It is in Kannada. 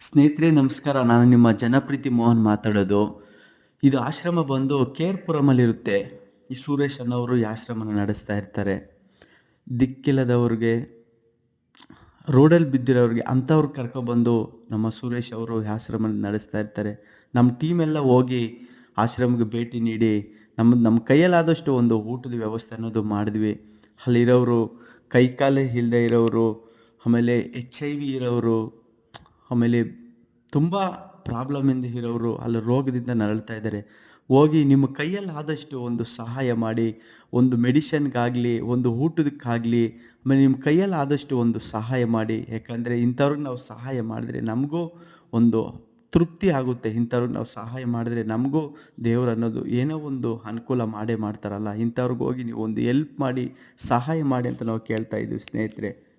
ಸ್ನೇಹಿತರೆ, ನಮಸ್ಕಾರ. ನಾನು ನಿಮ್ಮ ಜನಪ್ರೀತಿ ಮೋಹನ್ ಮಾತಾಡೋದು. ಇದು ಆಶ್ರಮ ಬಂದು ಕೇರ್ಪುರಮಲ್ಲಿರುತ್ತೆ. ಈ ಸುರೇಶ್ ಅನ್ನೋರು ಈ ಆಶ್ರಮನ ನಡೆಸ್ತಾ ಇರ್ತಾರೆ. ದಿಕ್ಕಿಲ್ಲದವ್ರಿಗೆ, ರೋಡಲ್ಲಿ ಬಿದ್ದಿರೋರಿಗೆ ಅಂಥವ್ರು ಕರ್ಕೊಬಂದು ನಮ್ಮ ಸುರೇಶ್ ಅವರು ಈ ಆಶ್ರಮ ನಡೆಸ್ತಾ ಇರ್ತಾರೆ. ನಮ್ಮ ಟೀಮೆಲ್ಲ ಹೋಗಿ ಆಶ್ರಮಕ್ಕೆ ಭೇಟಿ ನೀಡಿ, ನಮ್ಮ ನಮ್ಮ ಕೈಯಲ್ಲಾದಷ್ಟು ಒಂದು ಊಟದ ವ್ಯವಸ್ಥೆ ಅನ್ನೋದು ಮಾಡಿದ್ವಿ. ಅಲ್ಲಿರೋರು ಕೈಕಾಲೇ ಇಲ್ಲದೆ ಇರೋರು, ಆಮೇಲೆ ಎಚ್ ಐ ವಿ ಇರೋರು ಆಮೇಲೆ ತುಂಬ ಪ್ರಾಬ್ಲಮಿಂದ ಇರೋರು ಅಲ್ಲಿ ರೋಗದಿಂದ ನರಳ್ತಾ ಇದ್ದಾರೆ. ಹೋಗಿ ನಿಮ್ಮ ಕೈಯಲ್ಲಿ ಆದಷ್ಟು ಒಂದು ಸಹಾಯ ಮಾಡಿ, ಒಂದು ಮೆಡಿಷನ್ಗಾಗಲಿ ಒಂದು ಊಟದಕ್ಕಾಗಲಿ, ಆಮೇಲೆ ನಿಮ್ಮ ಕೈಯಲ್ಲಿ ಆದಷ್ಟು ಒಂದು ಸಹಾಯ ಮಾಡಿ. ಯಾಕಂದರೆ ಇಂಥವ್ರಿಗೆ ನಾವು ಸಹಾಯ ಮಾಡಿದ್ರೆ ನಮಗೂ ಒಂದು ತೃಪ್ತಿ ಆಗುತ್ತೆ. ಇಂಥವ್ರಿಗೆ ನಾವು ಸಹಾಯ ಮಾಡಿದ್ರೆ ನಮಗೂ ದೇವ್ರು ಅನ್ನೋದು ಏನೋ ಒಂದು ಅನುಕೂಲ ಮಾಡೇ ಮಾಡ್ತಾರಲ್ಲ. ಇಂಥವ್ರಿಗೆ ಹೋಗಿ ನೀವು ಒಂದು ಎಲ್ಪ್ ಮಾಡಿ, ಸಹಾಯ ಮಾಡಿ ಅಂತ ನಾವು ಕೇಳ್ತಾ ಇದ್ದೀವಿ ಸ್ನೇಹಿತರೆ.